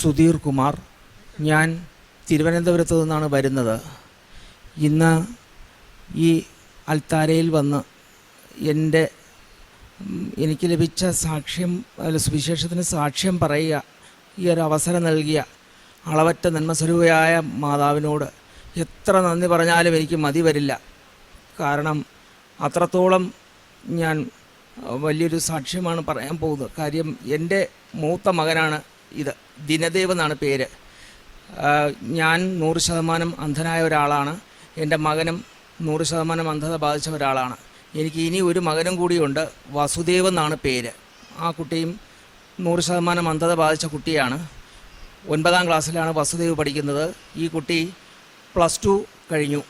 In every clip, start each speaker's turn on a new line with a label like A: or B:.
A: സുധീർ കുമാർ. ഞാൻ തിരുവനന്തപുരത്ത് നിന്നാണ് വരുന്നത്. ഇന്ന് ഈ അൽത്താരയിൽ വന്ന് എന്റെ എനിക്ക് ലഭിച്ച സാക്ഷ്യം അല്ല സുവിശേഷത്തിന് സാക്ഷ്യം പറയുക ഈ ഒരു അവസരം നൽകിയ അളവറ്റ നന്മസ്വരൂപയായ മാതാവിനോട് എത്ര നന്ദി പറഞ്ഞാലും എനിക്ക് മതി വരില്ല. കാരണം അത്രത്തോളം ഞാൻ വലിയൊരു സാക്ഷ്യമാണ് പറയാൻ പോകുന്നത്. കാര്യം എന്റെ മൂത്ത മകനാണ് ഇത് ദിനദേവ് എന്നാണ് പേര്. ഞാൻ നൂറ് ശതമാനം അന്ധനായ ഒരാളാണ്. എന്റെ മകനും നൂറ് ശതമാനം അന്ധത ബാധിച്ച ഒരാളാണ്. എനിക്ക് ഇനി ഒരു മകനും കൂടിയുണ്ട്. വസുദേവ് എന്നാണ് പേര്. ആ കുട്ടിയും നൂറ് ശതമാനം അന്ധത ബാധിച്ച കുട്ടിയാണ്. ഒൻപതാം ക്ലാസ്സിലാണ് വസുദേവ് പഠിക്കുന്നത്. ഈ കുട്ടി പ്ലസ് ടു കഴിഞ്ഞു.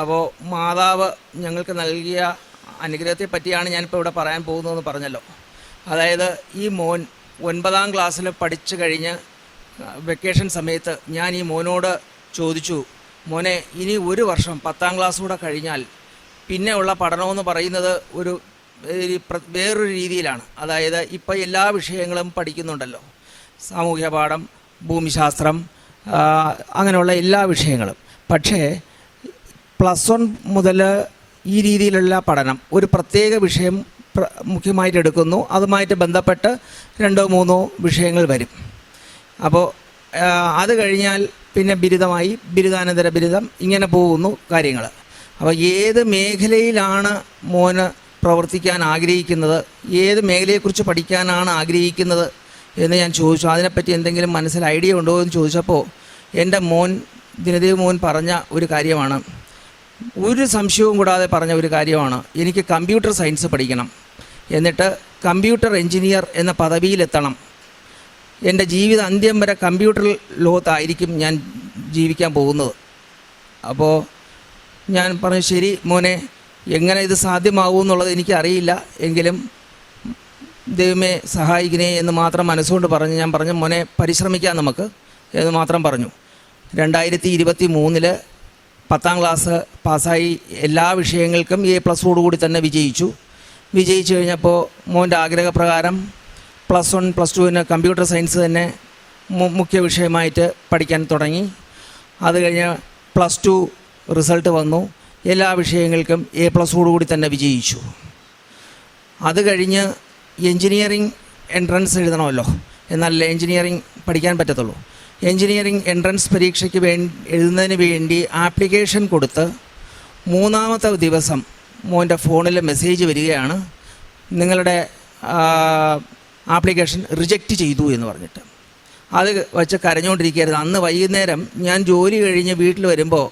A: അപ്പോൾ മാതാവ് ഞങ്ങൾക്ക് നൽകിയ അനുഗ്രഹത്തെ പറ്റിയാണ് ഞാനിപ്പോൾ ഇവിടെ പറയാൻ പോകുന്നതെന്ന് പറഞ്ഞല്ലോ. അതായത് ഈ മോൻ ഒൻപതാം ക്ലാസ്സിൽ പഠിച്ചു കഴിഞ്ഞ് വെക്കേഷൻ സമയത്ത് ഞാൻ ഈ മോനോട് ചോദിച്ചു മോനെ ഇനി ഒരു വർഷം പത്താം ക്ലാസ് കൂടെ കഴിഞ്ഞാൽ പിന്നെയുള്ള പഠനമെന്ന് പറയുന്നത് ഒരു വേറൊരു രീതിയിലാണ്. അതായത് ഇപ്പോൾ എല്ലാ വിഷയങ്ങളും പഠിക്കുന്നുണ്ടല്ലോ. സാമൂഹ്യ പാഠം ഭൂമിശാസ്ത്രം അങ്ങനെയുള്ള എല്ലാ വിഷയങ്ങളും. പക്ഷേ പ്ലസ് വൺ മുതൽ ഈ രീതിയിലുള്ള പഠനം ഒരു പ്രത്യേക വിഷയം മുഖ്യമായിട്ട് എടുക്കുന്നു അതുമായിട്ട് ബന്ധപ്പെട്ട് രണ്ടോ മൂന്നോ വിഷയങ്ങൾ വരും. അപ്പോൾ അത് കഴിഞ്ഞാൽ പിന്നെ ബിരുദമായി ബിരുദാനന്തര ബിരുദം ഇങ്ങനെ പോകുന്നു കാര്യങ്ങൾ അപ്പോൾ ഏത് മേഖലയിലാണ് മോന് പ്രവർത്തിക്കാൻ ആഗ്രഹിക്കുന്നത് ഏത് മേഖലയെക്കുറിച്ച് പഠിക്കാനാണ് ആഗ്രഹിക്കുന്നത് എന്ന് ഞാൻ ചോദിച്ചു. അതിനെപ്പറ്റി എന്തെങ്കിലും മനസ്സിൽ ഐഡിയ ഉണ്ടോ എന്ന് ചോദിച്ചപ്പോൾ എന്റെ മോൻ ദിനദേവ് മോൻ പറഞ്ഞ ഒരു കാര്യമാണ്. ഒരു സംശയവും കൂടാതെ പറഞ്ഞ ഒരു കാര്യമാണ്. എനിക്ക് കമ്പ്യൂട്ടർ സയൻസ് പഠിക്കണം. എന്നിട്ട് കമ്പ്യൂട്ടർ എഞ്ചിനീയർ എന്ന പദവിയിലെത്തണം. എന്റെ ജീവിത അന്ത്യം വരെ കമ്പ്യൂട്ടർ ലോകത്തായിരിക്കും ഞാൻ ജീവിക്കാൻ പോകുന്നത്. അപ്പോൾ ഞാൻ പറഞ്ഞു ശരി മോനെ എങ്ങനെ ഇത് സാധ്യമാകും എന്നുള്ളത് എനിക്കറിയില്ല. എങ്കിലും ദൈവമേ സഹായിക്കണേ എന്ന് മാത്രം മനസ്സുകൊണ്ട് പറഞ്ഞ് ഞാൻ പറഞ്ഞു മോനെ പരിശ്രമിക്കാം നമുക്ക് എന്ന് മാത്രം പറഞ്ഞു. രണ്ടായിരത്തി ഇരുപത്തി മൂന്നിൽ പത്താം ക്ലാസ് പാസ്സായി എല്ലാ വിഷയങ്ങൾക്കും എ പ്ലസോടുകൂടി തന്നെ വിജയിച്ചു. വിജയിച്ചു കഴിഞ്ഞപ്പോൾ മോന്റെ ആഗ്രഹപ്രകാരം പ്ലസ് വൺ പ്ലസ് ടുവിന് കമ്പ്യൂട്ടർ സയൻസ് തന്നെ മുഖ്യ വിഷയമായിട്ട് പഠിക്കാൻ തുടങ്ങി. അത് കഴിഞ്ഞ് പ്ലസ് ടു റിസൾട്ട് വന്നു. എല്ലാ വിഷയങ്ങൾക്കും എ പ്ലസോടുകൂടി തന്നെ വിജയിച്ചു. അത് കഴിഞ്ഞ് എൻജിനീയറിംഗ് എൻട്രൻസ് എഴുതണമല്ലോ. എന്നാൽ എൻജിനീയറിംഗ് പഠിക്കാൻ പറ്റത്തുള്ളൂ. എൻജിനീയറിംഗ് എൻട്രൻസ് പരീക്ഷയ്ക്ക് വേണ്ടി എഴുതുന്നതിന് വേണ്ടി ആപ്ലിക്കേഷൻ കൊടുത്ത് മൂന്നാമത്തെ ദിവസം മോന്റെ ഫോണിൽ മെസ്സേജ് വരികയാണ്. നിങ്ങളുടെ ആപ്ലിക്കേഷൻ റിജക്റ്റ് ചെയ്തു എന്ന് പറഞ്ഞിട്ട്. അത് വച്ച് കരഞ്ഞുകൊണ്ടിരിക്കുകയായിരുന്നു. അന്ന് വൈകുന്നേരം ഞാൻ ജോലി കഴിഞ്ഞ് വീട്ടിൽ വരുമ്പോൾ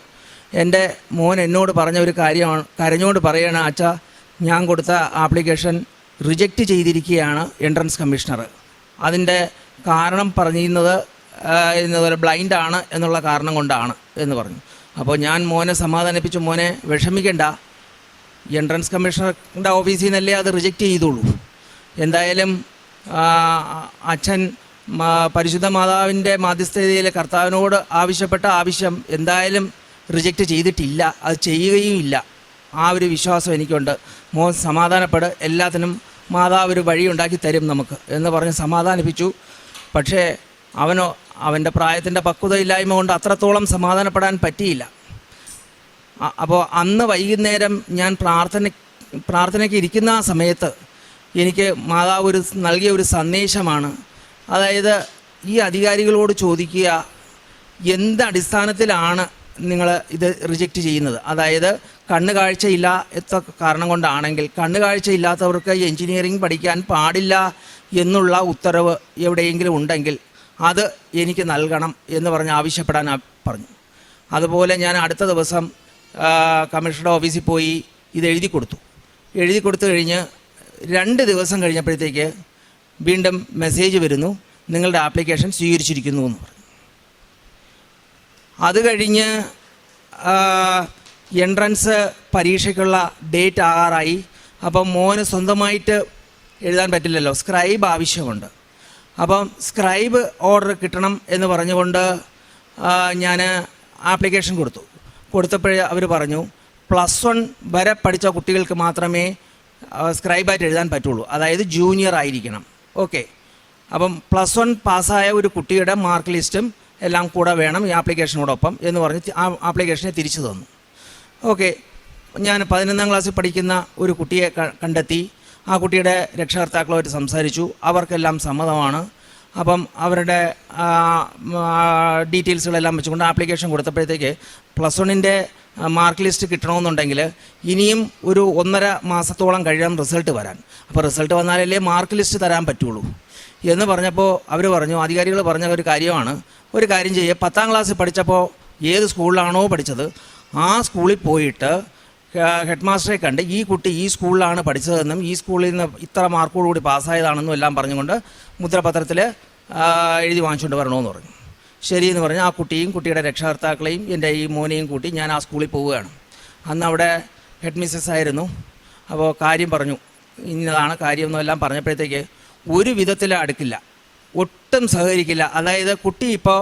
A: എന്റെ മോൻ എന്നോട് പറഞ്ഞ ഒരു കാര്യമാണ് കരഞ്ഞുകൊണ്ട് പറയുകയാണ് അച്ഛാ ഞാൻ കൊടുത്ത ആപ്ലിക്കേഷൻ റിജക്റ്റ് ചെയ്തിരിക്കുകയാണ് എൻട്രൻസ് കമ്മീഷണർ അതിന്റെ കാരണം പറഞ്ഞിരുന്നത് ഇന്നതുപോലെ ബ്ലൈൻഡാണ് എന്നുള്ള കാരണം കൊണ്ടാണ് എന്ന് പറഞ്ഞു. അപ്പോൾ ഞാൻ മോനെ സമാധാനിപ്പിച്ചു. മോനെ വിഷമിക്കേണ്ട. എൻട്രൻസ് കമ്മീഷണറുടെ ഓഫീസിൽ നിന്നല്ലേ അത് റിജക്റ്റ് ചെയ്തോളൂ. എന്തായാലും അച്ഛൻ പരിശുദ്ധ മാതാവിന്റെ മാധ്യസ്ഥതയിൽ കർത്താവിനോട് ആവശ്യപ്പെട്ട ആവശ്യം എന്തായാലും റിജക്റ്റ് ചെയ്തിട്ടില്ല. അത് ചെയ്യുകയും ഇല്ല ആ ഒരു വിശ്വാസം എനിക്കുണ്ട്. മോൻ സമാധാനപ്പെട്. എല്ലാത്തിനും മാതാവ് ഒരു വഴി ഉണ്ടാക്കി തരും നമുക്ക് എന്ന് പറഞ്ഞ് സമാധാനിപ്പിച്ചു. പക്ഷേ അവനോ അവന്റെ പ്രായത്തിന്റെ പക്വതയില്ലായ്മ കൊണ്ട് അത്രത്തോളം സമാധാനപ്പെടാൻ പറ്റിയില്ല. അപ്പോൾ അന്ന് വൈകുന്നേരം ഞാൻ പ്രാർത്ഥന പ്രാർത്ഥനയ്ക്ക് ഇരിക്കുന്ന ആ സമയത്ത് എനിക്ക് മാതാവ് ഒരു നൽകിയ ഒരു സന്ദേശമാണ്. അതായത് ഈ അധികാരികളോട് ചോദിക്കുക എന്ത് അടിസ്ഥാനത്തിലാണ് നിങ്ങൾ ഇത് റിജക്റ്റ് ചെയ്യുന്നത്? അതായത് കണ്ണ് കാഴ്ചയില്ല എത്ത കാരണം കൊണ്ടാണെങ്കിൽ കണ്ണ് കാഴ്ചയില്ലാത്തവർക്ക് എഞ്ചിനീയറിംഗ് പഠിക്കാൻ പാടില്ല എന്നുള്ള ഉത്തരവ് എവിടെയെങ്കിലും ഉണ്ടെങ്കിൽ അത് എനിക്ക് നൽകണം എന്ന് പറഞ്ഞ് ആവശ്യപ്പെടാൻ പറഞ്ഞു. അതുപോലെ ഞാൻ അടുത്ത ദിവസം കമ്മീഷണർ ഓഫീസിൽ പോയി ഇത് എഴുതി കൊടുത്തു. എഴുതി കൊടുത്തു കഴിഞ്ഞ് രണ്ട് ദിവസം കഴിഞ്ഞപ്പോഴത്തേക്ക് വീണ്ടും മെസ്സേജ് വരുന്നു നിങ്ങളുടെ ആപ്ലിക്കേഷൻ സ്വീകരിച്ചിരിക്കുന്നു എന്ന് പറഞ്ഞു. അത് കഴിഞ്ഞ് എൻട്രൻസ് പരീക്ഷയ്ക്കുള്ള ഡേറ്റ് ആകാറായി അപ്പം മോന് സ്വന്തമായിട്ട് എഴുതാൻ പറ്റില്ലല്ലോ സ്ക്രൈബ് ആവശ്യമുണ്ട്. അപ്പം സ്ക്രൈബ് ഓർഡർ കിട്ടണം എന്ന് പറഞ്ഞുകൊണ്ട് ഞാൻ ആപ്ലിക്കേഷൻ കൊടുത്തു. കൊടുത്തപ്പോഴേ അവർ പറഞ്ഞു പ്ലസ് വൺ വരെ പഠിച്ച കുട്ടികൾക്ക് മാത്രമേ സ്ക്രൈബായിട്ട് എഴുതാൻ പറ്റുള്ളൂ. അതായത് ജൂനിയർ ആയിരിക്കണം. ഓക്കെ. അപ്പം പ്ലസ് വൺ പാസ്സായ ഒരു കുട്ടിയുടെ മാർക്ക് ലിസ്റ്റും എല്ലാം കൂടെ വേണം ഈ ആപ്ലിക്കേഷനോടൊപ്പം എന്ന് പറഞ്ഞ് ആ ആപ്ലിക്കേഷനെ തിരിച്ചു തന്നു. ഓക്കെ. ഞാൻ പതിനൊന്നാം ക്ലാസ്സിൽ പഠിക്കുന്ന ഒരു കുട്ടിയെ കണ്ടെത്തി. ആ കുട്ടിയുടെ രക്ഷകർത്താക്കളുമായിട്ട് സംസാരിച്ചു. അവർക്കെല്ലാം സമ്മതമാണ്. അപ്പം അവരുടെ ഡീറ്റെയിൽസുകളെല്ലാം വെച്ചുകൊണ്ട് ആപ്ലിക്കേഷൻ കൊടുത്തപ്പോഴത്തേക്ക് പ്ലസ് വണ്ണിന്റെ മാർക്ക് ലിസ്റ്റ് കിട്ടണമെന്നുണ്ടെങ്കിൽ ഇനിയും ഒരു ഒന്നര മാസത്തോളം കഴിയാം റിസൾട്ട് വരാൻ. അപ്പോൾ റിസൾട്ട് വന്നാലല്ലേ മാർക്ക് ലിസ്റ്റ് തരാൻ പറ്റുള്ളൂ. എന്ന് പറഞ്ഞപ്പോൾ അവർ പറഞ്ഞു അധികാരികൾ പറഞ്ഞ ഒരു കാര്യമാണ്. ഒരു കാര്യം ചെയ്യുക പത്താം ക്ലാസ്സിൽ പഠിച്ചപ്പോൾ ഏത് സ്കൂളിലാണോ പഠിച്ചത് ആ സ്കൂളിൽ പോയിട്ട് ഹെഡ് മാസ്റ്ററെ കണ്ട് ഈ കുട്ടി ഈ സ്കൂളിലാണ് പഠിച്ചതെന്നും ഈ സ്കൂളിൽ നിന്ന് ഇത്ര മാർക്കോടുകൂടി പാസ്സായതാണെന്നും എല്ലാം പറഞ്ഞുകൊണ്ട് മുദ്രപത്രത്തിൽ എഴുതി വാങ്ങിച്ചുകൊണ്ട് വരണമെന്ന് പറഞ്ഞു. ശരിയെന്ന് പറഞ്ഞ് ആ കുട്ടിയും കുട്ടിയുടെ രക്ഷകർത്താക്കളെയും എന്റെ ഈ മോനെയും കൂട്ടി ഞാൻ ആ സ്കൂളിൽ പോവുകയാണ്. അന്ന് അവിടെ ഹെഡ് മിസ്സസ് ആയിരുന്നു. അപ്പോൾ കാര്യം പറഞ്ഞു. ഇന്നതാണ് കാര്യം എല്ലാം പറഞ്ഞപ്പോഴത്തേക്ക് ഒരു വിധത്തിൽ അടുക്കില്ല. ഒട്ടും സഹകരിക്കില്ല. അതായത് കുട്ടി ഇപ്പോൾ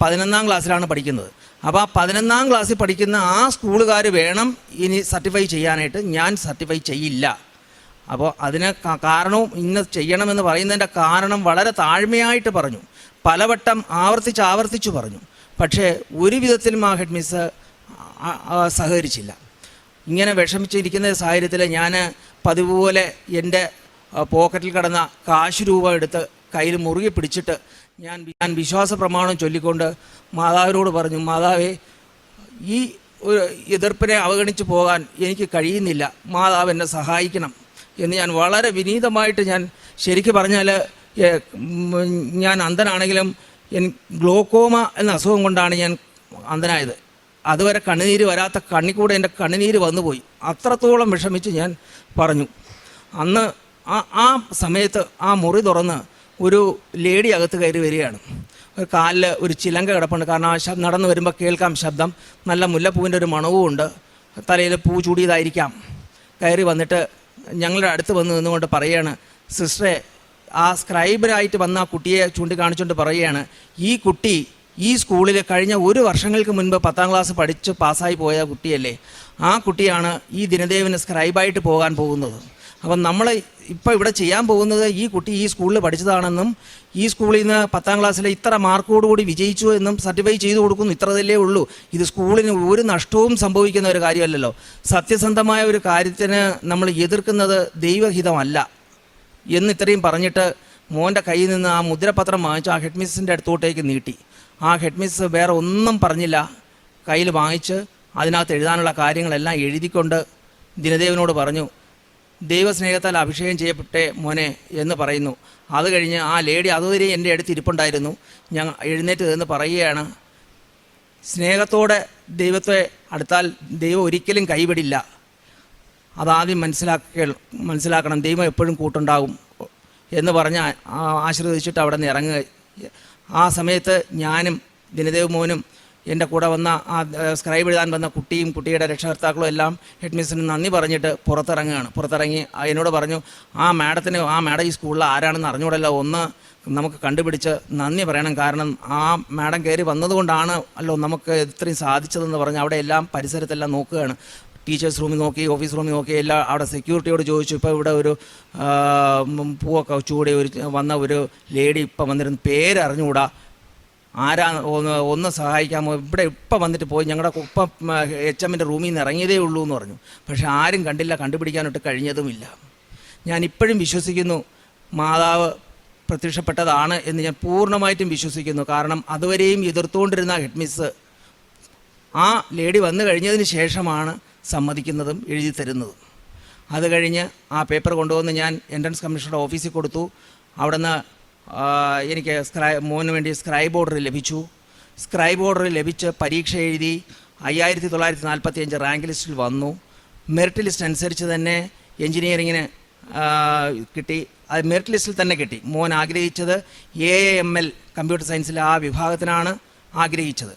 A: പതിനൊന്നാം ക്ലാസ്സിലാണ് പഠിക്കുന്നത്. അപ്പോൾ ആ പതിനൊന്നാം ക്ലാസ്സിൽ പഠിക്കുന്ന ആ സ്കൂളുകാർ വേണം ഇനി സർട്ടിഫൈ ചെയ്യാനായിട്ട്. ഞാൻ സർട്ടിഫൈ ചെയ്യില്ല. അപ്പോൾ അതിന് കാരണവും ഇന്ന് ചെയ്യണമെന്ന് പറയുന്നതിന്റെ കാരണം വളരെ താഴ്മയായിട്ട് പറഞ്ഞു. പലവട്ടം ആവർത്തിച്ച് ആവർത്തിച്ചു പറഞ്ഞു. പക്ഷേ ഒരു വിധത്തിലും ആ ഹെഡ് മിസ് സഹകരിച്ചില്ല. ഇങ്ങനെ വിഷമിച്ചിരിക്കുന്ന സാഹചര്യത്തിൽ ഞാൻ പതിവ് പോലെ എന്റെ പോക്കറ്റിൽ കിടന്ന കാശ് രൂപ എടുത്ത് കയ്യിൽ മുറുകെ പിടിച്ചിട്ട് ഞാൻ ഞാൻ വിശ്വാസ പ്രമാണം ചൊല്ലിക്കൊണ്ട് മാതാവിനോട് പറഞ്ഞു മാതാവേ ഈ ഒരു എതിർപ്പിനെ അവഗണിച്ച് പോകാൻ എനിക്ക് കഴിയുന്നില്ല. മാതാവ് എന്നെ സഹായിക്കണം. എന്ന് ഞാൻ വളരെ വിനീതമായിട്ട് ഞാൻ ശരിക്കും പറഞ്ഞാൽ ഞാൻ അന്ധനാണെങ്കിലും എൻ ഗ്ലോക്കോമ എന്ന അസുഖം കൊണ്ടാണ് ഞാൻ അന്ധനായത്. അതുവരെ കണ്ണുനീര് വരാത്ത കണ്ണിക്കൂടെ എന്റെ കണ്ണുനീര് വന്നുപോയി. അത്രത്തോളം വിഷമിച്ച് ഞാൻ പറഞ്ഞു. അന്ന് ആ ആ സമയത്ത് ആ മുറി തുറന്ന് ഒരു ലേഡി അകത്ത് കയറി വരികയാണ്. ഒരു കാലിൽ ഒരു ചിലങ്ക കിടപ്പുണ്ട്. കാരണം ആ ശബ്ദം നടന്നു വരുമ്പോൾ കേൾക്കാം ശബ്ദം. നല്ല മുല്ലപ്പൂവിന്റെ ഒരു മണവും ഉണ്ട് തലയിൽ പൂ ചൂടിയതായിരിക്കാം. കയറി വന്നിട്ട് ഞങ്ങളുടെ അടുത്ത് വന്ന് നിന്നുകൊണ്ട് പറയുകയാണ് സിസ്റ്ററെ ആ സ്ക്രൈബറായിട്ട് വന്ന ആ കുട്ടിയെ ചൂണ്ടിക്കാണിച്ചുകൊണ്ട് പറയുകയാണ് ഈ കുട്ടി ഈ സ്കൂളിൽ കഴിഞ്ഞ ഒരു വർഷങ്ങൾക്ക് മുൻപ് പത്താം ക്ലാസ് പഠിച്ച് പാസ്സായി പോയ കുട്ടിയല്ലേ? ആ കുട്ടിയാണ് ഈ ദിനദേവന് സ്ക്രൈബായിട്ട് പോകാൻ പോകുന്നത്. അപ്പം നമ്മൾ ഇപ്പോൾ ഇവിടെ ചെയ്യാൻ പോകുന്നത് ഈ കുട്ടി ഈ സ്കൂളിൽ പഠിച്ചതാണെന്നും ഈ സ്കൂളിൽ നിന്ന് പത്താം ക്ലാസ്സിൽ ഇത്ര മാർക്കോടുകൂടി വിജയിച്ചു എന്നും സർട്ടിഫൈ ചെയ്തു കൊടുക്കുന്നു ഇത്രതല്ലേ ഉള്ളൂ. ഇത് സ്കൂളിന് ഒരു നഷ്ടവും സംഭവിക്കുന്ന ഒരു കാര്യമല്ലല്ലോ. സത്യസന്ധമായ ഒരു കാര്യത്തിന് നമ്മൾ എതിർക്കുന്നത് ദൈവഹിതമല്ല. എന്ന് ഇത്രയും പറഞ്ഞിട്ട് മോന്റെ കയ്യിൽ നിന്ന് ആ മുദ്രപത്രം വാങ്ങിച്ച് ആ ഹെഡ് മിസ്സിന്റെ അടുത്തോട്ടേക്ക് നീട്ടി. ആ ഹെഡ് മിസ് വേറെ ഒന്നും പറഞ്ഞില്ല. കയ്യിൽ വാങ്ങിച്ച് അതിനകത്ത് എഴുതാനുള്ള കാര്യങ്ങളെല്ലാം എഴുതിക്കൊണ്ട് ദിനദേവനോട് പറഞ്ഞു ദൈവസ്നേഹത്താൽ അഭിഷേകം ചെയ്യപ്പെട്ടെ മോനെ എന്ന് പറയുന്നു. അത് കഴിഞ്ഞ് ആ ലേഡി അതുവരെ എന്റെ അടുത്ത് ഇരിപ്പുണ്ടായിരുന്നു. ഞാൻ എഴുന്നേറ്റ് എന്ന് പറയുകയാണ് സ്നേഹത്തോടെ ദൈവത്തെ അടുത്താൽ ദൈവം ഒരിക്കലും കൈവിടില്ല. അതാദ്യം മനസ്സിലാക്ക മനസ്സിലാക്കണം ദൈവം എപ്പോഴും കൂട്ടുണ്ടാകും എന്ന് പറഞ്ഞ് ആശീർവദിച്ചിട്ട് അവിടെ നിന്ന് ഇറങ്ങുക. ആ സമയത്ത് ഞാനും ദിനദേവ് മോനും എന്റെ കൂടെ വന്ന ആ സ്ക്രൈബ് എഴുതാൻ വന്ന കുട്ടിയും കുട്ടിയുടെ രക്ഷകർത്താക്കളും എല്ലാം ഹെഡ് മിസ്സിന് നന്ദി പറഞ്ഞിട്ട് പുറത്തിറങ്ങുകയാണ്. പുറത്തിറങ്ങി എന്നോട് പറഞ്ഞു ആ മാഡത്തിന് ആ മാഡം ഈ സ്കൂളിൽ ആരാണെന്ന് അറിഞ്ഞൂടല്ലോ. ഒന്ന് നമുക്ക് കണ്ടുപിടിച്ച് നന്ദി പറയണം. കാരണം ആ മാഡം കയറി വന്നതുകൊണ്ടാണ് അല്ലോ നമുക്ക് ഇത്രയും സാധിച്ചതെന്ന് പറഞ്ഞ് അവിടെ എല്ലാം പരിസരത്തെല്ലാം നോക്കുകയാണ്. ടീച്ചേഴ്സ് റൂമിൽ നോക്കി ഓഫീസ് റൂമിൽ നോക്കി എല്ലാം അവിടെ സെക്യൂരിറ്റിയോട് ചോദിച്ചു. ഇപ്പോൾ ഇവിടെ ഒരു പൂവൊക്കെ ചൂടി ഒരു വന്ന ഒരു ലേഡി ഇപ്പം വന്നിരുന്നു. പേരറിഞ്ഞുകൂടാ ആരാ ഒന്ന് ഒന്ന് സഹായിക്കാമോ? ഇവിടെ ഇപ്പം വന്നിട്ട് പോയി ഞങ്ങളുടെ ഇപ്പം എച്ച് എമ്മിന്റെ റൂമിൽ നിന്ന് ഇറങ്ങിയതേ ഉള്ളൂ എന്ന് പറഞ്ഞു. പക്ഷേ ആരും കണ്ടില്ല കണ്ടുപിടിക്കാനൊട്ട് കഴിഞ്ഞതുമില്ല. ഞാൻ ഇപ്പോഴും വിശ്വസിക്കുന്നു മാതാവ് പ്രത്യക്ഷപ്പെട്ടതാണ് എന്ന് ഞാൻ പൂർണമായിട്ടും വിശ്വസിക്കുന്നു. കാരണം അതുവരെയും എതിർത്തുകൊണ്ടിരുന്ന ഹെഡ് മിസ് ആ ലേഡി വന്നു കഴിഞ്ഞതിന് ശേഷമാണ് സമ്മതിക്കുന്നതും എഴുതി തരുന്നതും. അത് കഴിഞ്ഞ് ആ പേപ്പർ കൊണ്ടുവന്ന് ഞാൻ എൻട്രൻസ് കമ്മീഷണറുടെ ഓഫീസിൽ കൊടുത്തു. അവിടുന്ന് എനിക്ക് സ്ക്രൈ മോന് വേണ്ടി സ്ക്രൈബ് ഓർഡർ ലഭിച്ചു. സ്ക്രൈബ് ഓർഡർ ലഭിച്ച് പരീക്ഷ എഴുതി അയ്യായിരത്തി തൊള്ളായിരത്തി നാൽപ്പത്തി അഞ്ച് റാങ്ക് ലിസ്റ്റിൽ വന്നു. മെറിറ്റ് ലിസ്റ്റ് അനുസരിച്ച് തന്നെ എൻജിനീയറിങ്ങിന് കിട്ടി. അത് മെറിറ്റ് ലിസ്റ്റിൽ തന്നെ കിട്ടി. മോൻ ആഗ്രഹിച്ചത് എ എം എൽ കമ്പ്യൂട്ടർ സയൻസിലെ ആ വിഭാഗത്തിനാണ് ആഗ്രഹിച്ചത്.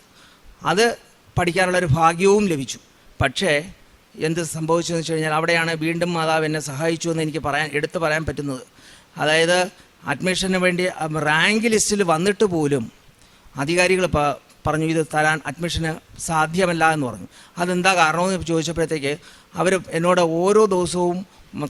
A: അത് പഠിക്കാനുള്ളൊരു ഭാഗ്യവും ലഭിച്ചു. പക്ഷേ എന്ത് സംഭവിച്ചു എന്ന് വെച്ച് കഴിഞ്ഞാൽ അവിടെയാണ് വീണ്ടും മാതാവ് എന്നെ സഹായിച്ചു എന്ന് എനിക്ക് പറയാൻ എടുത്തു പറയാൻ പറ്റുന്നത്. അതായത് അഡ്മിഷന് വേണ്ടി റാങ്ക് ലിസ്റ്റിൽ വന്നിട്ട് പോലും അധികാരികൾ പറഞ്ഞു ഇത് തരാൻ അഡ്മിഷന് സാധ്യമല്ല എന്ന് പറഞ്ഞു. അതെന്താ കാരണമെന്ന് ചോദിച്ചപ്പോഴത്തേക്ക് അവർ എന്നോട് ഓരോ ദിവസവും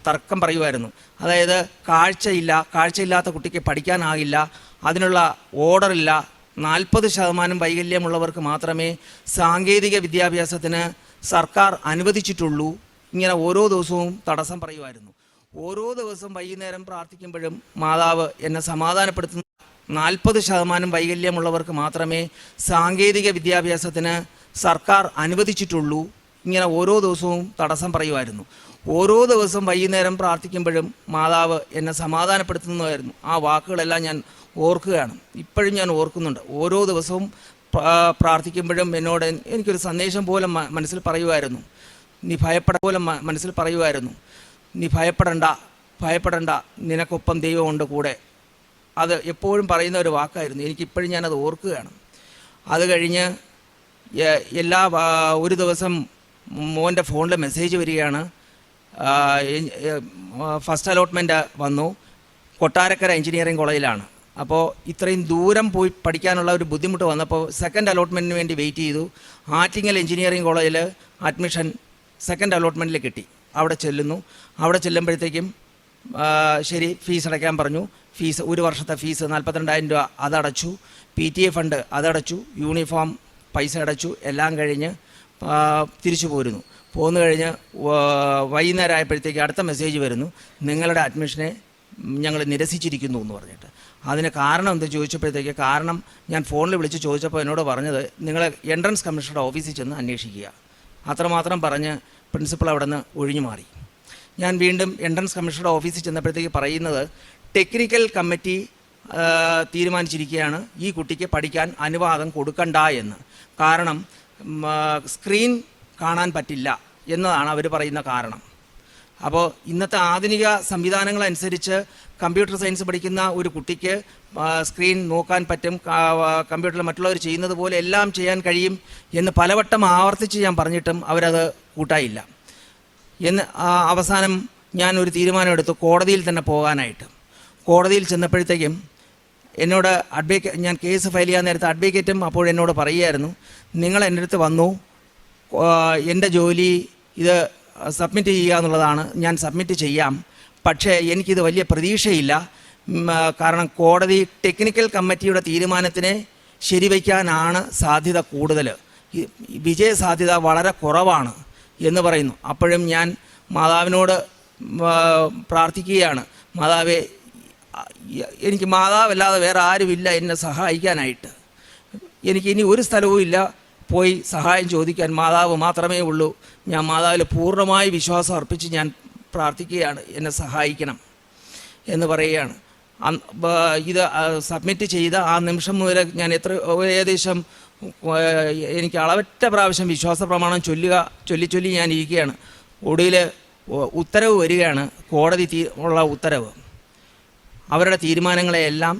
A: തർക്കം പറയുമായിരുന്നു. അതായത് കാഴ്ചയില്ല കാഴ്ചയില്ലാത്ത കുട്ടിക്ക് പഠിക്കാനാകില്ല അതിനുള്ള ഓർഡറില്ല നാൽപ്പത് ശതമാനം വൈകല്യമുള്ളവർക്ക് മാത്രമേ സാങ്കേതിക വിദ്യാഭ്യാസത്തിന് സർക്കാർ അനുവദിച്ചിട്ടുള്ളൂ ഇങ്ങനെ ഓരോ ദിവസവും തടസ്സം പറയുമായിരുന്നു. ഓരോ ദിവസം വൈകുന്നേരം പ്രാർത്ഥിക്കുമ്പോഴും മാതാവ് എന്നെ സമാധാനപ്പെടുത്തുന്ന നാൽപ്പത് ശതമാനം വൈകല്യമുള്ളവർക്ക് മാത്രമേ സാങ്കേതിക വിദ്യാഭ്യാസത്തിന് സർക്കാർ അനുവദിച്ചിട്ടുള്ളൂ. ഇങ്ങനെ ഓരോ ദിവസവും തടസ്സം പറയുമായിരുന്നു. ഓരോ ദിവസം വൈകുന്നേരം പ്രാർത്ഥിക്കുമ്പോഴും മാതാവ് എന്നെ സമാധാനപ്പെടുത്തുന്നതായിരുന്നു. ആ വാക്കുകളെല്ലാം ഞാൻ ഓർക്കുകയാണ്. ഇപ്പോഴും ഞാൻ ഓർക്കുന്നുണ്ട്. ഓരോ ദിവസവും പ്രാ- പ്രാർത്ഥിക്കുമ്പോഴും എന്നോട് എനിക്കൊരു സന്ദേശം പോലെ മനസ്സിൽ പറയുമായിരുന്നു. നീ ഭയപ്പെട പോലെ മനസ്സിൽ പറയുമായിരുന്നു. നീ ഭയപ്പെടണ്ട ഭയപ്പെടണ്ട. നിനക്കൊപ്പം ദൈവമുണ്ട് കൂടെ. അത് എപ്പോഴും പറയുന്ന ഒരു വാക്കായിരുന്നു. എനിക്കിപ്പോഴും ഞാനത് ഓർക്കുകയാണ്. അത് കഴിഞ്ഞ് എല്ലാ ഒരു ദിവസം മോന്റെ ഫോണിൽ മെസ്സേജ് വരികയാണ്. ഫസ്റ്റ് അലോട്ട്മെന്റ് വന്നു. കൊട്ടാരക്കര എഞ്ചിനീയറിംഗ് കോളേജിലാണ്. അപ്പോൾ ഇത്രയും ദൂരം പോയി പഠിക്കാനുള്ള ഒരു ബുദ്ധിമുട്ട് വന്നപ്പോൾ സെക്കൻഡ് അലോട്ട്മെന്റിന് വേണ്ടി വെയിറ്റ് ചെയ്തു. ആറ്റിങ്ങൽ എഞ്ചിനീയറിംഗ് കോളേജിൽ അഡ്മിഷൻ സെക്കൻഡ് അലോട്ട്മെന്റിൽ കിട്ടി. അവിടെ ചെല്ലുന്നു. അവിടെ ചെല്ലുമ്പോഴത്തേക്കും ശരി ഫീസ് അടയ്ക്കാൻ പറഞ്ഞു. ഫീസ് ഒരു വർഷത്തെ ഫീസ് നാൽപ്പത്തിരണ്ടായിരം രൂപ അതടച്ചു. പി ടി എ ഫണ്ട് അതടച്ചു. യൂണിഫോം പൈസ അടച്ചു. എല്ലാം കഴിഞ്ഞ് തിരിച്ചു പോരുന്നു. പോന്നു കഴിഞ്ഞ് വൈകുന്നേരം ആയപ്പോഴത്തേക്ക് അടുത്ത മെസ്സേജ് വരുന്നു. നിങ്ങളുടെ അഡ്മിഷനെ ഞങ്ങൾ നിരസിച്ചിരിക്കുന്നു എന്ന് പറഞ്ഞിട്ട്. അതിന് കാരണം എന്ത് ചോദിച്ചപ്പോഴത്തേക്ക് കാരണം ഞാൻ ഫോണിൽ വിളിച്ച് ചോദിച്ചപ്പോൾ എന്നോട് പറഞ്ഞത് നിങ്ങൾ എൻട്രൻസ് കമ്മീഷണറുടെ ഓഫീസിൽ ചെന്ന് അന്വേഷിക്കുക. അത്രമാത്രം പറഞ്ഞ് പ്രിൻസിപ്പൾ അവിടെ നിന്ന് ഒഴിഞ്ഞു മാറി. ഞാൻ വീണ്ടും എൻട്രൻസ് കമ്മീഷണറുടെ ഓഫീസിൽ ചെന്നപ്പോഴത്തേക്ക് പറയുന്നത് ടെക്നിക്കൽ കമ്മിറ്റി തീരുമാനിച്ചിരിക്കുകയാണ്. ഈ കുട്ടിക്ക് പഠിക്കാൻ അനുവാദം കൊടുക്കണ്ട എന്ന്. കാരണം സ്ക്രീൻ കാണാൻ പറ്റില്ല എന്നതാണ് അവർ പറയുന്ന കാരണം. അപ്പോൾ ഇന്നത്തെ ആധുനിക സംവിധാനങ്ങളനുസരിച്ച് കമ്പ്യൂട്ടർ സയൻസ് പഠിക്കുന്ന ഒരു കുട്ടിക്ക് സ്ക്രീൻ നോക്കാൻ പറ്റും കമ്പ്യൂട്ടറിൽ മറ്റുള്ളവർ ചെയ്യുന്നത് പോലെ എല്ലാം ചെയ്യാൻ കഴിയും എന്ന് പലവട്ടം ആവർത്തിച്ച് ഞാൻ പറഞ്ഞിട്ടും അവരത് കൂട്ടായില്ല. എന്ന് അവസാനം ഞാൻ ഒരു തീരുമാനമെടുത്തു. കോടതിയിൽ തന്നെ പോകാനായിട്ട്. കോടതിയിൽ ചെന്നപ്പോഴത്തേക്കും എന്നോട് അഡ്വക്കേറ്റ് ഞാൻ കേസ് ഫയൽ ചെയ്യാൻ നേരത്തെ അഡ്വക്കേറ്റും അപ്പോൾ എന്നോട് പറയുമായിരുന്നു നിങ്ങൾ എന്റെ അടുത്ത് വന്നു എന്റെ ജോലി ഇത് സബ്മിറ്റ് ചെയ്യുക എന്നുള്ളതാണ്. ഞാൻ സബ്മിറ്റ് ചെയ്യാം. പക്ഷേ എനിക്കിത് വലിയ പ്രതീക്ഷയില്ല. കാരണം കോടതി ടെക്നിക്കൽ കമ്മിറ്റിയുടെ തീരുമാനത്തിനെ ശരിവയ്ക്കാനാണ് സാധ്യത കൂടുതൽ വിജയ സാധ്യത വളരെ കുറവാണ്. എന്ന് പറയുന്നു. അപ്പോഴും ഞാൻ മാതാവിനോട് പ്രാർത്ഥിക്കുകയാണ്. മാതാവെ എനിക്ക് മാതാവല്ലാതെ വേറെ ആരുമില്ല എന്നെ സഹായിക്കാനായിട്ട്. എനിക്ക് ഇനി ഒരു സ്ഥലവും ഇല്ല. പോയി സഹായം ചോദിക്കാൻ മാതാവ് മാത്രമേ ഉള്ളൂ. ഞാൻ മാതാവിൽ പൂർണമായി വിശ്വാസം അർപ്പിച്ച് ഞാൻ പ്രാർത്ഥിക്കുകയാണ്. എന്നെ സഹായിക്കണം എന്ന് പറയുകയാണ്. ഇത് സബ്മിറ്റ് ചെയ്ത ആ നിമിഷം മുതൽ ഞാൻ എത്ര ഏകദേശം എനിക്ക് അളവറ്റ പ്രാവശ്യം വിശ്വാസ പ്രമാണം ചൊല്ലുക ചൊല്ലി ചൊല്ലി ഞാൻ ഇരിക്കുകയാണ്. ഒടുവിൽ ഉത്തരവ് വരികയാണ് കോടതി തീ ഉള്ള ഉത്തരവ്. അവരുടെ തീരുമാനങ്ങളെയെല്ലാം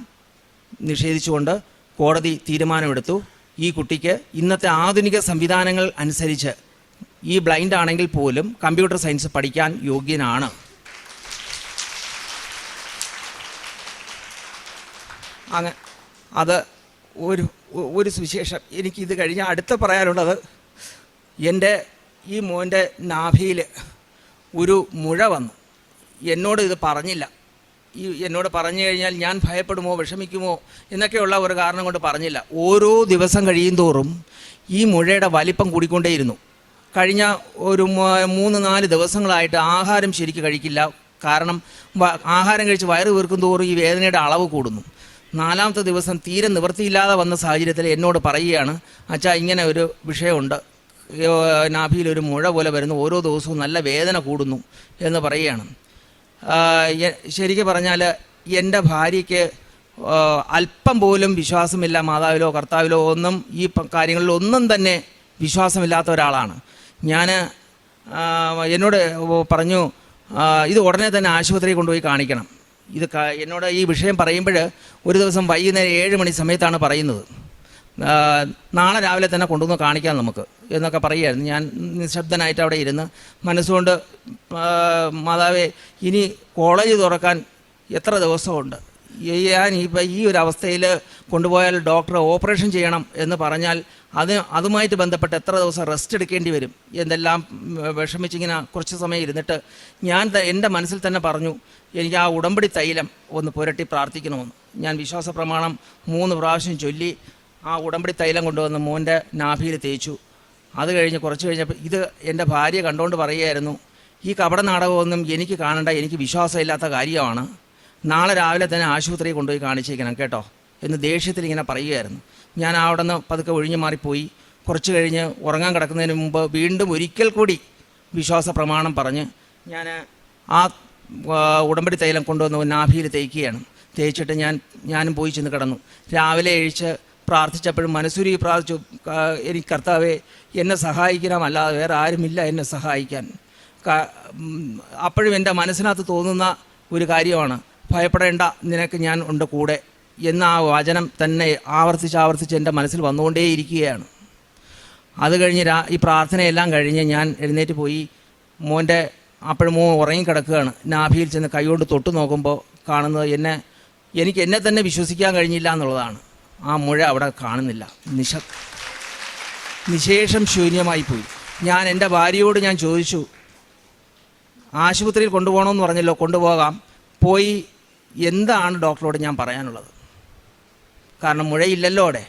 A: നിഷേധിച്ചുകൊണ്ട് കോടതി തീരുമാനമെടുത്തു. ഈ കുട്ടിക്ക് ഇന്നത്തെ ആധുനിക സംവിധാനങ്ങൾ അനുസരിച്ച് ഈ ബ്ലൈൻഡ് ആണെങ്കിൽ പോലും കമ്പ്യൂട്ടർ സയൻസ് പഠിക്കാൻ യോഗ്യനാണ്. അങ്ങ് അത് ഒരു ഒരു സുവിശേഷം. എനിക്കിത് കഴിഞ്ഞ് അടുത്ത പറയാനുള്ളത് എന്റെ ഈ മോന്റെ നാഭിയിൽ ഒരു മുഴ വന്നു. എന്നോട് ഇത് പറഞ്ഞില്ല. ഈ എന്നോട് പറഞ്ഞു കഴിഞ്ഞാൽ ഞാൻ ഭയപ്പെടുമോ വിഷമിക്കുമോ എന്നൊക്കെയുള്ള ഒരു കാരണം കൊണ്ട് പറഞ്ഞില്ല. ഓരോ ദിവസം കഴിയും തോറും ഈ മുഴയുടെ വലിപ്പം കൂടിക്കൊണ്ടേയിരുന്നു. കഴിഞ്ഞ ഒരു മൂന്ന് നാല് ദിവസങ്ങളായിട്ട് ആഹാരം ശരിക്ക് കഴിക്കില്ല. കാരണം ആഹാരം കഴിച്ച് വയറ് വീർക്കും തോറും ഈ വേദനയുടെ അളവ് കൂടുന്നു. നാലാമത്തെ ദിവസം തീരെ നിവൃത്തിയില്ലാതെ വന്ന സാഹചര്യത്തിൽ എന്നോട് പറയുകയാണ് അച്ഛാ ഇങ്ങനെ ഒരു വിഷയമുണ്ട്. നാഭിയിൽ ഒരു മുഴ പോലെ വരുന്നു. ഓരോ ദിവസവും നല്ല വേദന കൂടുന്നു. എന്ന് പറയുകയാണ്. ശരിക്കും പറഞ്ഞാൽ എന്റെ ഭാര്യയ്ക്ക് അല്പം പോലും വിശ്വാസമില്ല മാതാവിലോ കർത്താവിലോ ഒന്നും ഈ കാര്യങ്ങളിൽ കാര്യങ്ങളിലൊന്നും തന്നെ വിശ്വാസമില്ലാത്ത ഒരാളാണ്. ഞാൻ എന്നോട് പറഞ്ഞു ഇത് ഉടനെ തന്നെ ആശുപത്രിയിൽ കൊണ്ടുപോയി കാണിക്കണം. ഇത് എന്നോട് ഈ വിഷയം പറയുമ്പോൾ ഒരു ദിവസം വൈകുന്നേരം ഏഴ് മണി സമയത്താണ് പറയുന്നത്. നാളെ രാവിലെ തന്നെ കൊണ്ടുവന്ന് കാണിക്കാം നമുക്ക് എന്നൊക്കെ പറയുമായിരുന്നു ഞാൻ നിശബ്ദനായിട്ട് അവിടെ ഇരുന്ന് മനസ്സുകൊണ്ട് മാതാവേ ഇനി കോളേജ് തുറക്കാൻ എത്ര ദിവസമുണ്ട്? ഞാൻ ഈ ഈ ഒരു അവസ്ഥയിൽ കൊണ്ടുപോയാൽ ഡോക്ടർ ഓപ്പറേഷൻ ചെയ്യണം എന്ന് പറഞ്ഞാൽ അത് അതുമായിട്ട് ബന്ധപ്പെട്ട് എത്ര ദിവസം റെസ്റ്റ് എടുക്കേണ്ടി വരും? എന്തെല്ലാം വിഷമിച്ചിങ്ങനെ കുറച്ച് സമയം ഇരുന്നിട്ട് ഞാൻ എന്റെ മനസ്സിൽ തന്നെ പറഞ്ഞു എനിക്ക് ആ ഉടമ്പടി തൈലം ഒന്ന് പുരട്ടി പ്രാർത്ഥിക്കണമെന്ന്. ഞാൻ വിശ്വാസ പ്രമാണം മൂന്ന് പ്രാവശ്യം ചൊല്ലി ആ ഉടമ്പടി തൈലം കൊണ്ടുവന്ന് മോന്റെ നാഭിയിൽ തേച്ചു. അത് കഴിഞ്ഞ് കുറച്ച് കഴിഞ്ഞപ്പോൾ ഇത് എന്റെ ഭാര്യ കണ്ടുകൊണ്ട് പറയുകയായിരുന്നു ഈ കപട നാടകമൊന്നും എനിക്ക് കാണണ്ട എനിക്ക് വിശ്വാസമില്ലാത്ത കാര്യമാണ്. നാളെ രാവിലെ തന്നെ ആശുപത്രിയിൽ കൊണ്ടുപോയി കാണിച്ചേക്കണം കേട്ടോ എന്ന് ദേഷ്യത്തിൽ ഇങ്ങനെ പറയുകയായിരുന്നു. ഞാൻ അവിടെ നിന്ന് പതുക്കെ ഒഴിഞ്ഞു മാറിപ്പോയി. കുറച്ച് കഴിഞ്ഞ് ഉറങ്ങാൻ കിടക്കുന്നതിന് മുമ്പ് വീണ്ടും ഒരിക്കൽ കൂടി വിശ്വാസ പ്രമാണം പറഞ്ഞ് ഞാൻ ആ ഉടമ്പടി തൈലം കൊണ്ടുവന്ന് നാഭിയിൽ തേക്കുകയാണ്. തേച്ചിട്ട് ഞാൻ ഞാനും പോയി ചെന്ന് കിടന്നു. രാവിലെ എഴിച്ച് പ്രാർത്ഥിച്ചപ്പോഴും മനസ്സൂരി പ്രാർത്ഥിച്ചു "ക- എനിക്ക് കർത്താവെ എന്നെ സഹായിക്കണം. അല്ലാതെ വേറെ ആരുമില്ല എന്നെ സഹായിക്കാൻ. അപ്പോഴും എന്റെ മനസ്സിനകത്ത് തോന്നുന്ന ഒരു കാര്യമാണ്. ഭയപ്പെടേണ്ട. നിനക്ക് ഞാൻ ഉണ്ട് കൂടെ. എന്ന ആ വചനം തന്നെ ആവർത്തിച്ച് ആവർത്തിച്ച് എന്റെ മനസ്സിൽ വന്നുകൊണ്ടേയിരിക്കുകയാണ്. അത് കഴിഞ്ഞ് രാ ഈ പ്രാർത്ഥനയെല്ലാം കഴിഞ്ഞ് ഞാൻ എഴുന്നേറ്റ് പോയി മോന്റെ അപ്പോഴും മോ ഉറങ്ങിക്കിടക്കുകയാണ്. നാഭിയിൽ ചെന്ന് കൈകൊണ്ട് തൊട്ട് നോക്കുമ്പോൾ കാണുന്നത് എന്നെ എനിക്ക് എന്നെ തന്നെ വിശ്വസിക്കാൻ കഴിഞ്ഞില്ല എന്നുള്ളതാണ്. ആ മുഴ അവിടെ കാണുന്നില്ല. നിശ നിശേഷം ശൂന്യമായി പോയി. ഞാൻ എന്റെ ഭാര്യയോട് ഞാൻ ചോദിച്ചു ആശുപത്രിയിൽ കൊണ്ടുപോകണമെന്ന് പറഞ്ഞല്ലോ കൊണ്ടുപോകാം. പോയി എന്താണ് ഡോക്ടറോട് ഞാൻ പറയാനുള്ളത്? കാരണം മുഴയില്ലല്ലോ അവിടെ.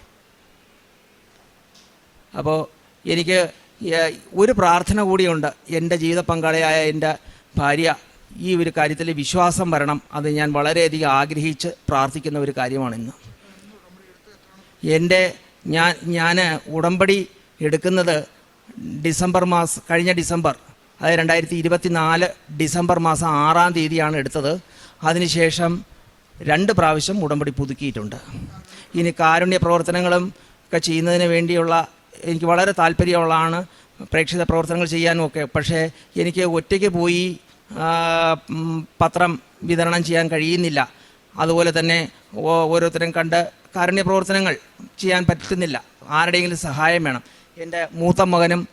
A: അപ്പോൾ എനിക്ക് ഒരു പ്രാർത്ഥന കൂടിയുണ്ട്. എന്റെ ജീവിത പങ്കാളിയായ എന്റെ ഭാര്യ ഈ ഒരു കാര്യത്തിൽ വിശ്വാസം വരണം. അത് ഞാൻ വളരെയധികം ആഗ്രഹിച്ച് പ്രാർത്ഥിക്കുന്ന ഒരു കാര്യമാണ് ഇന്ന്. എന്റെ ഞാൻ ഞാൻ ഉടമ്പടി എടുക്കുന്നത് ഡിസംബർ മാസം കഴിഞ്ഞ ഡിസംബർ അതായത് രണ്ടായിരത്തി ഇരുപത്തി നാല് ഡിസംബർ മാസം ആറാം തീയതിയാണ് എടുത്തത്. അതിനുശേഷം രണ്ട് പ്രാവശ്യം ഉടമ്പടി പുതുക്കിയിട്ടുണ്ട്. ഇനി കാരുണ്യ പ്രവർത്തനങ്ങളും ഒക്കെ ചെയ്യുന്നതിന് വേണ്ടിയുള്ള എനിക്ക് വളരെ താല്പര്യമുള്ളതാണ് പ്രേക്ഷിത പ്രവർത്തനങ്ങൾ ചെയ്യാനും ഒക്കെ. പക്ഷേ എനിക്ക് ഒറ്റയ്ക്ക് പോയി പത്രം വിതരണം ചെയ്യാൻ കഴിയുന്നില്ല. അതുപോലെ തന്നെ ഓരോരുത്തരും കണ്ട് കാരുണ്യ പ്രവർത്തനങ്ങൾ ചെയ്യാൻ പറ്റുന്നില്ല. ആരുടെയെങ്കിലും സഹായം വേണം. എന്റെ മൂത്ത മകനും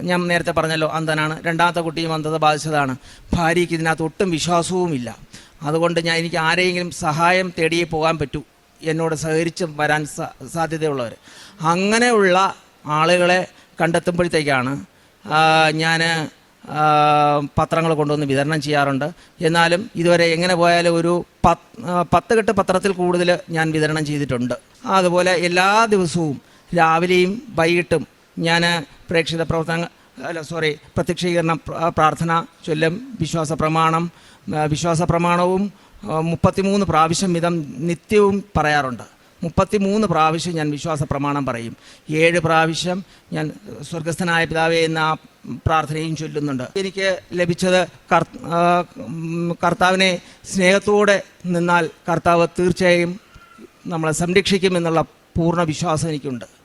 A: ഞാൻ നേരത്തെ പറഞ്ഞല്ലോ അന്ധനാണ്. രണ്ടാമത്തെ കുട്ടിയും അന്ധത ബാധിച്ചതാണ്. ഭാര്യയ്ക്ക് ഇതിനകത്ത് ഒട്ടും വിശ്വാസവുമില്ല. അതുകൊണ്ട് ഞാൻ എനിക്ക് ആരെയെങ്കിലും സഹായം തേടി പോകാൻ പറ്റൂ. എന്നോട് സഹകരിച്ച് വരാൻ സാധ്യതയുള്ളവർ അങ്ങനെയുള്ള ആളുകളെ കണ്ടെത്തുമ്പോഴത്തേക്കാണ് ഞാൻ പത്രങ്ങൾ കൊണ്ടുവന്ന് വിതരണം ചെയ്യാറുണ്ട്. എന്നാലും ഇതുവരെ എങ്ങനെ പോയാലും ഒരു പത്ത് കെട്ട് പത്രത്തിൽ കൂടുതൽ ഞാൻ വിതരണം ചെയ്തിട്ടുണ്ട്. അതുപോലെ എല്ലാ ദിവസവും രാവിലെയും വൈകിട്ടും ഞാൻ പ്രേക്ഷിത പ്രവർത്തനങ്ങൾ അല്ല സോറി പ്രത്യക്ഷീകരണ പ്രാർത്ഥന ചൊല്ലും വിശ്വാസ പ്രമാണം വിശ്വാസ പ്രമാണവും മുപ്പത്തിമൂന്ന് പ്രാവശ്യം വിധം നിത്യവും പറയാറുണ്ട്. മുപ്പത്തിമൂന്ന് പ്രാവശ്യം ഞാൻ വിശ്വാസ പ്രമാണം പറയും. ഏഴ് പ്രാവശ്യം ഞാൻ സ്വർഗസ്ഥനായ പിതാവേ എന്ന ആ പ്രാർത്ഥനയും ചൊല്ലുന്നുണ്ട്. എനിക്ക് ലഭിച്ചത് കർ കർത്താവിനെ സ്നേഹത്തോടെ നിന്നാൽ കർത്താവ് തീർച്ചയായും നമ്മളെ സംരക്ഷിക്കുമെന്നുള്ള പൂർണ വിശ്വാസം എനിക്കുണ്ട്.